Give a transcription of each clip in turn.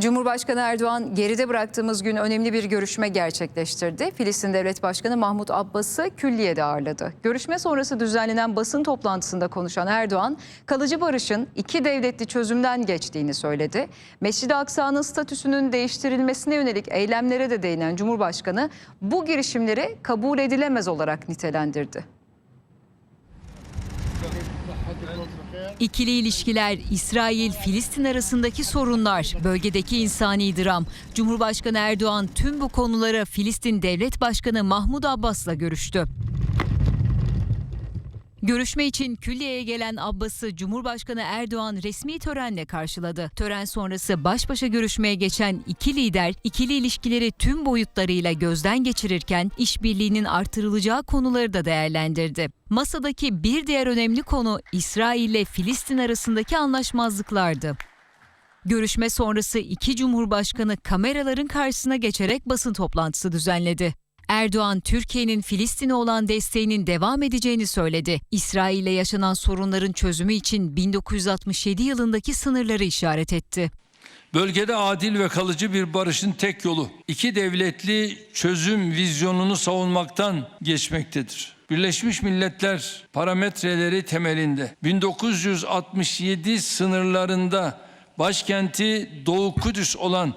Cumhurbaşkanı Erdoğan geride bıraktığımız gün önemli bir görüşme gerçekleştirdi. Filistin Devlet Başkanı Mahmut Abbas'ı külliyede ağırladı. Görüşme sonrası düzenlenen basın toplantısında konuşan Erdoğan, kalıcı barışın iki devletli çözümden geçtiğini söyledi. Mescid-i Aksa'nın statüsünün değiştirilmesine yönelik eylemlere de değinen Cumhurbaşkanı bu girişimleri kabul edilemez olarak nitelendirdi. İkili ilişkiler, İsrail-Filistin arasındaki sorunlar, bölgedeki insani dram. Cumhurbaşkanı Erdoğan tüm bu konulara Filistin Devlet Başkanı Mahmud Abbas'la görüştü. Görüşme için külliyeye gelen Abbas'ı Cumhurbaşkanı Erdoğan resmi törenle karşıladı. Tören sonrası baş başa görüşmeye geçen iki lider ikili ilişkileri tüm boyutlarıyla gözden geçirirken işbirliğinin artırılacağı konuları da değerlendirdi. Masadaki bir diğer önemli konu İsrail ile Filistin arasındaki anlaşmazlıklardı. Görüşme sonrası iki cumhurbaşkanı kameraların karşısına geçerek basın toplantısı düzenledi. Erdoğan, Türkiye'nin Filistin'e olan desteğinin devam edeceğini söyledi. İsrail ile yaşanan sorunların çözümü için 1967 yılındaki sınırları işaret etti. Bölgede adil ve kalıcı bir barışın tek yolu iki devletli çözüm vizyonunu savunmaktan geçmektedir. Birleşmiş Milletler parametreleri temelinde 1967 sınırlarında başkenti Doğu Kudüs olan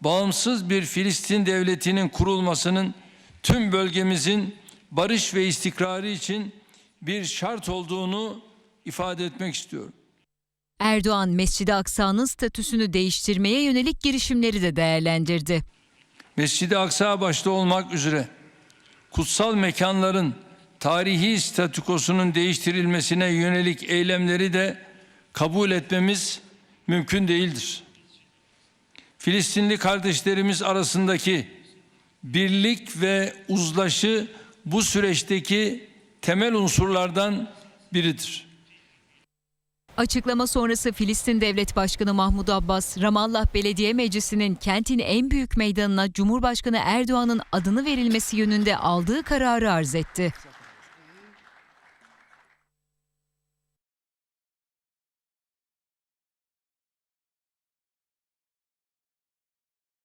bağımsız bir Filistin devletinin kurulmasının tüm bölgemizin barış ve istikrarı için bir şart olduğunu ifade etmek istiyorum. Erdoğan, Mescid-i Aksa'nın statüsünü değiştirmeye yönelik girişimleri de değerlendirdi. Mescid-i Aksa başta olmak üzere kutsal mekanların tarihi statükosunun değiştirilmesine yönelik eylemleri de kabul etmemiz mümkün değildir. Filistinli kardeşlerimiz arasındaki birlik ve uzlaşı bu süreçteki temel unsurlardan biridir. Açıklama sonrası Filistin Devlet Başkanı Mahmud Abbas, Ramallah Belediye Meclisi'nin kentin en büyük meydanına Cumhurbaşkanı Erdoğan'ın adını verilmesi yönünde aldığı kararı arz etti.